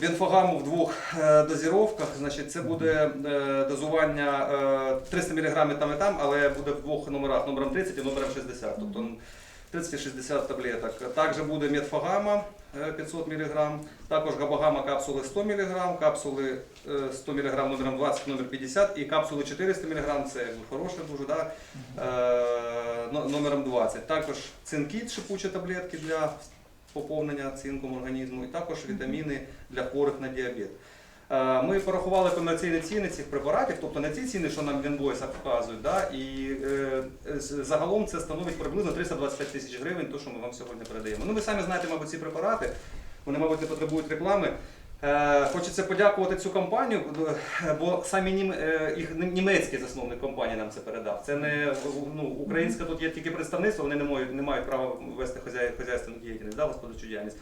Бенфогаму в двох е, дозіровках. Значить, це буде е, дозування е, 300 мг там і там, але буде в двох номерах, номером 30 і номером 60. Тобто 30 і 60 таблеток. Також буде метфогама е, 500 мг, також габагама капсули 100 мг, капсули е, 100 мг номером 20, номер 50 і капсули 400 мг, це хороше дуже, да? е, номером 20. Також цинкіт, шипучі таблетки для поповнення цинком організму, і також вітаміни для хворих на діабет. Е, Ми порахували комерційні ціни цих препаратів, тобто не ці ціни, що нам в інвойсах вказують, да, і е, загалом це становить приблизно 325 тисяч гривень, то, що ми вам сьогодні передаємо. Ну, ви самі знаєте, мабуть, ці препарати, вони, мабуть, не потребують реклами. Е, Хочеться подякувати цю компанію, бо самі нім, е, їх німецький засновник компанії нам це передав. Це не ну, українська тут є тільки представництво, вони не мають, не мають права вести хозяй, хозяйственну діяльність, да, господарчу діяльність.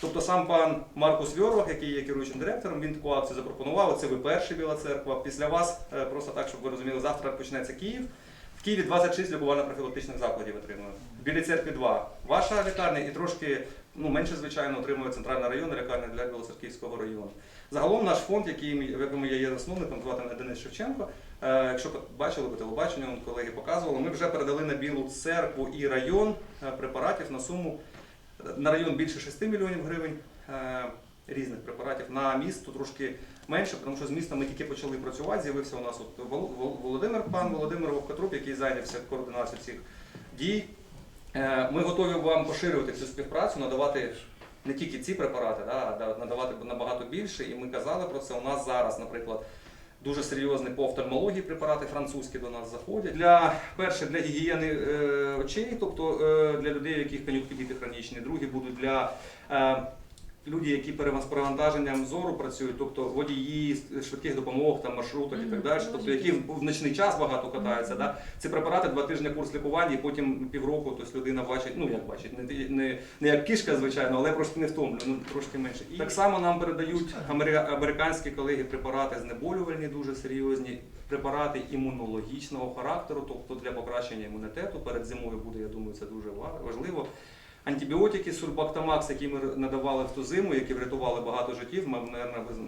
Тобто сам пан Маркус Вьорлах, який є керуючим директором, він таку акцію запропонував. Це ви перший Біла церква. Після вас, е, просто так, щоб ви розуміли, завтра почнеться Київ. В Києві 26 лікувально-профілактичних закладів отримує. В Білій церкві 2. Ваша лікарня і трошки ну, менше, звичайно, отримує центральна районна лікарня для Білоцерківського району. Загалом наш фонд, який, в якому я є засновником, звати Денис Шевченко. Е, Якщо бачили по телебаченню, колеги показували, ми вже передали на Білу церкву і район е, препаратів на суму на район більше 6 мільйонів гривень е, різних препаратів. На місто трошки менше, тому що з містом ми тільки почали працювати. З'явився у нас от Вол- Вол- Володимир, пан Володимир Вовкотруп, який зайнявся координацією цих дій. Е, Ми готові вам поширювати цю співпрацю, надавати не тільки ці препарати, а надавати набагато більше. І ми казали про це. У нас зараз, наприклад, дуже серйозні по офтальмології препарати французькі до нас заходять. Для перше для гігієни е, очей, тобто е, для людей, у яких кон'юктивіти хронічні. Другі будуть для люди, які перевантаженням зору працюють, тобто водії швидких допомог, там маршруток і так далі, тобто які в ночний час багато катаються. Да? Ці препарати два тижні курс лікування, і потім півроку, тобто людина бачить, ну як бачить, не, не, не як кішка, звичайно, але просто не втомлю, ну трошки менше. І так само нам передають американські колеги препарати знеболювальні, дуже серйозні, препарати імунологічного характеру, тобто для покращення імунітету. Перед зимою буде, я думаю, це дуже ва- важливо. Антибіотики Сурбактамакс, які ми надавали в ту зиму, які врятували багато життів,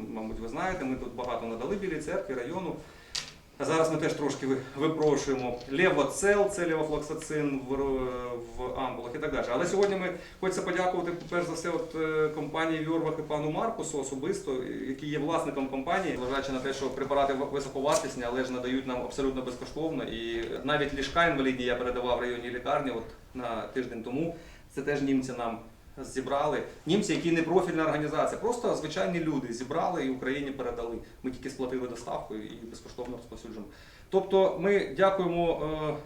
мабуть, ви знаєте, ми тут багато надали білій церкві, району. А зараз ми теж трошки випрошуємо левоцел, це левофлоксацин в, в ампулах і так далі. Але сьогодні ми хочеться подякувати, перш за все, от, е, компанії Вьорвах і пану Маркусу особисто, який є власником компанії, зважаючи на те, що препарати високовартісні, але ж надають нам абсолютно безкоштовно. І навіть ліжка інвалідні я передавав в районній лікарні от, на тиждень тому. Це теж німці нам зібрали. Німці, які не профільна організація, просто звичайні люди зібрали і Україні передали. Ми тільки сплатили доставку і безкоштовно розповсюджуємо. Тобто ми дякуємо е,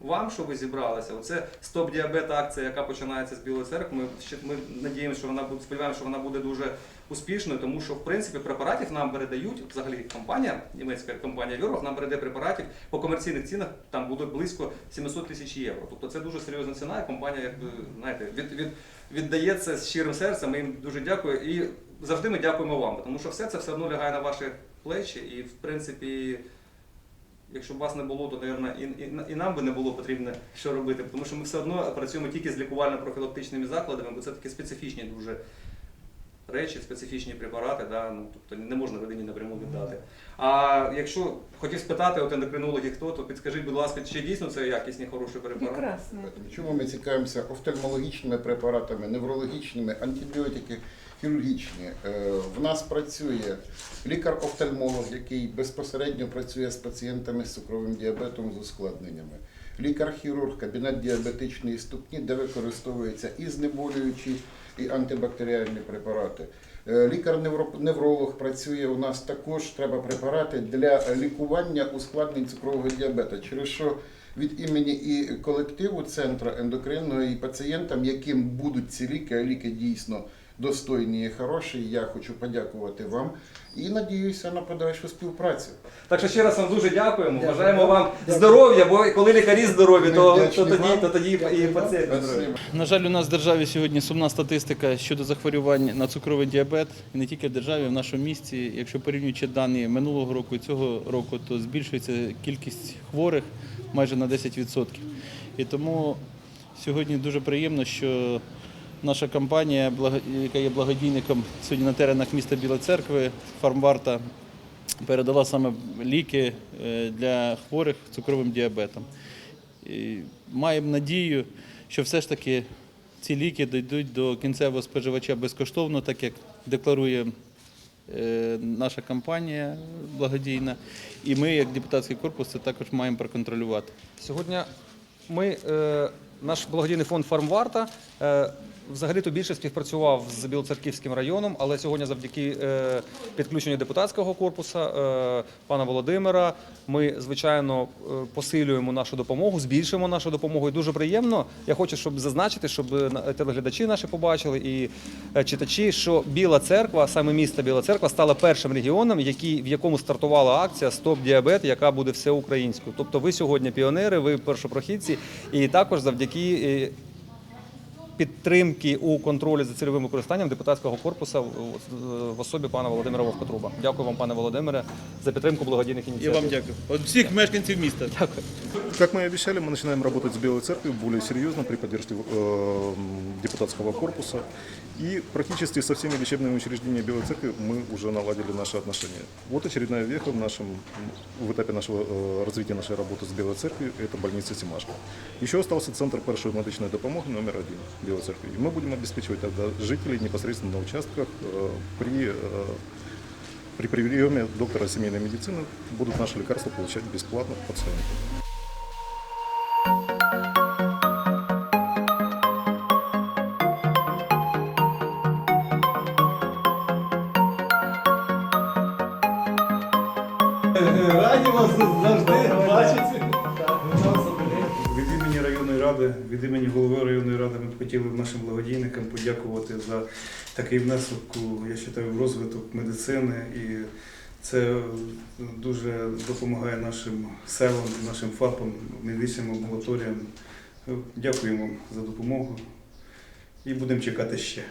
вам, що ви зібралися. Оце стоп діабет акція, яка починається з Білої церкви. Ми ми надіємося, що вона буде сподіваємося, що вона буде дуже успішною, тому що в принципі препаратів нам передають взагалі компанія, німецька компанія Вьорох нам передає препаратів по комерційних цінах. Там буде близько 700 тисяч євро. Тобто це дуже серйозна ціна, і компанія, якби знаєте, від, від, віддає з щирим серцем. Ми їм дуже дякую. І завжди ми дякуємо вам, тому що все це все одно лягає на ваші плечі, і в принципі. Якщо б вас не було, то мабуть, і, і, і нам би не було потрібно що робити, тому що ми все одно працюємо тільки з лікувально-профілактичними закладами, бо це такі специфічні дуже речі, специфічні препарати, да, ну, тобто не можна людині напряму віддати. А якщо хотів спитати от ендокринологи хто, то підскажіть, будь ласка, чи дійсно це якісні хороші препарати? Прекрасно. Чому ми цікавимося офтальмологічними препаратами, неврологічними, антибіотики, хірургічні? Е, В нас працює лікар-офтальмолог, який безпосередньо працює з пацієнтами з цукровим діабетом з ускладненнями. Лікар-хірург, кабінет діабетичної ступні, де використовуються і знеболюючі, і антибактеріальні препарати. Е, Лікар-невролог працює у нас також. Треба препарати для лікування ускладнень цукрового діабету. Через що від імені і колективу центру ендокринного і пацієнтам, яким будуть ці ліки, а ліки дійсно достойні і хороші. Я хочу подякувати вам і надіюся на подальшу співпрацю. Так що ще раз вам дуже дякуємо. Дякую. Бажаємо вам Дякую. здоров'я, бо коли лікарі здорові, то, то тоді, то тоді і Дякую пацієнти здорові. На жаль, у нас в державі сьогодні сумна статистика щодо захворювань на цукровий діабет. І не тільки в державі, в нашому місті. Якщо порівнюючи дані минулого року і цього року, то збільшується кількість хворих майже на 10%. І тому сьогодні дуже приємно, що наша компанія, яка є благодійником сьогодні на теренах міста Біла Церкви, Фармварта, передала саме ліки е, для хворих цукровим діабетом. І маємо надію, що все ж таки ці ліки дійдуть до кінцевого споживача безкоштовно, так як декларує е, наша компанія благодійна. І ми, як депутатський корпус, це також маємо проконтролювати. Сьогодні ми, е, наш благодійний фонд Фармварта е, взагалі-то більше співпрацював з Білоцерківським районом, але сьогодні завдяки е, підключенню депутатського корпусу е, пана Володимира ми, звичайно, посилюємо нашу допомогу, збільшуємо нашу допомогу. І дуже приємно. Я хочу, щоб зазначити, щоб телеглядачі наші побачили і читачі, що Біла Церква, саме місто Біла Церква, стала першим регіоном, який, в якому стартувала акція Стоп діабет, яка буде всеукраїнською. Тобто ви сьогодні піонери, ви першопрохідці, і також завдяки. Е, Підтримки у контролі за цільовим використанням депутатського корпусу в- в особі пана Володимира Вовкотруба. Дякую вам, пане Володимире, за підтримку благодійних І ініціатив. вам дякую. От всіх мешканців міста. Дякую. Как мы и обещали, мы начинаем работать с Белой Церковью более серьезно при поддержке э, депутатского корпуса. И практически со всеми лечебными учреждениями Белой Церкви мы уже наладили наши отношения. Вот очередная веха в, нашем, в этапе нашего э, развития нашей работы с Белой Церковью – это больница Симашко. Еще остался центр першої медичної допомоги номер один Белой Церкви. И мы будем обеспечивать тогда жителей непосредственно на участках э, при э, при приеме доктора семейной медицины будут наши лекарства получать бесплатно пациенты. Раді вас завжди бачити. Ради, від імені голови районної ради ми хотіли нашим благодійникам подякувати за такий внесок я вважаю, в розвиток медицини. І це дуже допомагає нашим селам, нашим ФАПам, медичним амбулаторіям. Дякуємо за допомогу і будемо чекати ще.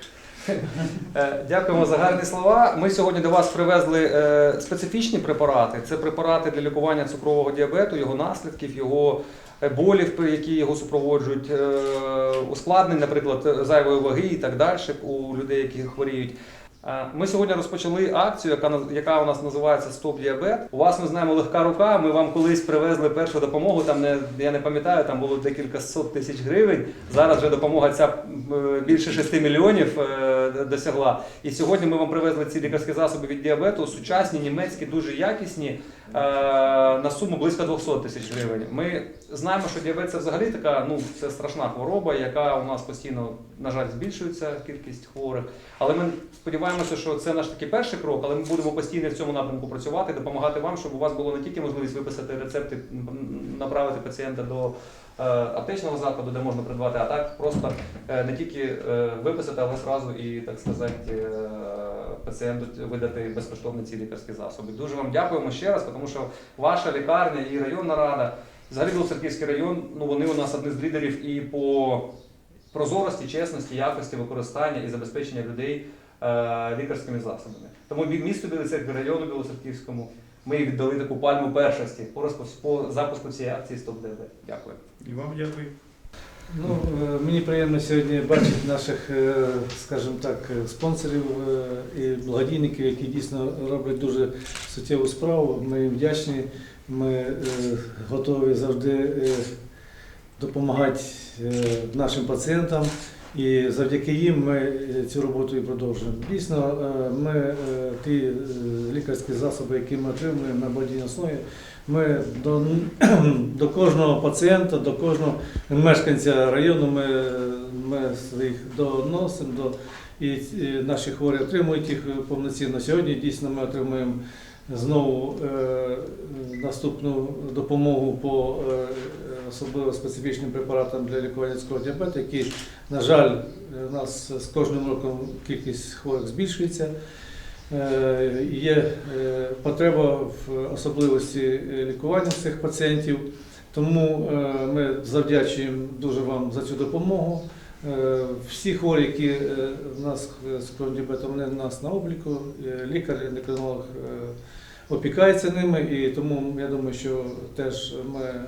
Е, Дякуємо за гарні слова. Ми сьогодні до вас привезли е, специфічні препарати. Це препарати для лікування цукрового діабету, його наслідків, його болів, які його супроводжують, е, ускладнень, наприклад, зайвої ваги і так далі у людей, які хворіють. Е, Ми сьогодні розпочали акцію, яка яка у нас називається Стоп діабет. У вас ми знаємо легка рука. Ми вам колись привезли першу допомогу. Там не я не пам'ятаю, там було декілька сот тисяч гривень. Зараз вже допомога ця е, більше 6 мільйонів е, досягла. І сьогодні ми вам привезли ці лікарські засоби від діабету, сучасні, німецькі, дуже якісні, на суму близько 200 тисяч гривень. Ми знаємо, що діабет це взагалі така ну це страшна хвороба, яка у нас постійно, на жаль, збільшується кількість хворих. Але ми сподіваємося, що це наш такий перший крок, але ми будемо постійно в цьому напрямку працювати, допомагати вам, щоб у вас було не тільки можливість виписати рецепти, направити пацієнта до е, аптечного закладу, де можна придбати, а так просто е, не тільки е, виписати, але зразу і так сказати пацієнту видати безкоштовні ці лікарські засоби. Дуже вам дякуємо ще раз, тому що ваша лікарня і районна рада, взагалі Білоцерківський район, ну вони у нас одні з лідерів і по прозорості, чесності, якості використання і забезпечення людей лікарськими засобами. Тому мі- місту Білої району Білоцерківському, ми їй віддали таку пальму першості по, запуску цієї акції Стоп ДБ. Дякую. І вам дякую. Ну, е, мені приємно сьогодні бачити наших, е, скажімо так, е, спонсорів е, і благодійників, які дійсно роблять дуже суттєву справу. Ми їм вдячні. Ми е, готові завжди е, допомагати е, нашим пацієнтам. І завдяки їм ми е, цю роботу і продовжуємо. Дійсно, е, ми е, ті лікарські засоби, які ми отримуємо на благодійній основі, ми до, до кожного пацієнта, до кожного мешканця району ми, ми своїх доносимо до, і наші хворі отримують їх повноцінно. Сьогодні дійсно ми отримуємо знову е, наступну допомогу по е, особливо специфічним препаратам для лікування цукрового діабету, які, на жаль, у нас з кожним роком кількість хворих збільшується. Е, Є е, потреба в особливості е, лікування цих пацієнтів, тому е, ми завдячуємо дуже вам за цю допомогу. Е, Всі хворі, які е, в нас з діабетом, вони в нас на обліку, Е, лікар, ендокринолог е, опікається ними, і тому я думаю, що теж ми е,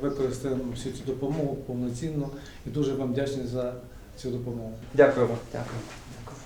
використаємо всю цю допомогу повноцінно і дуже вам вдячні за цю допомогу. Дякую вам. Дякую. Дякую.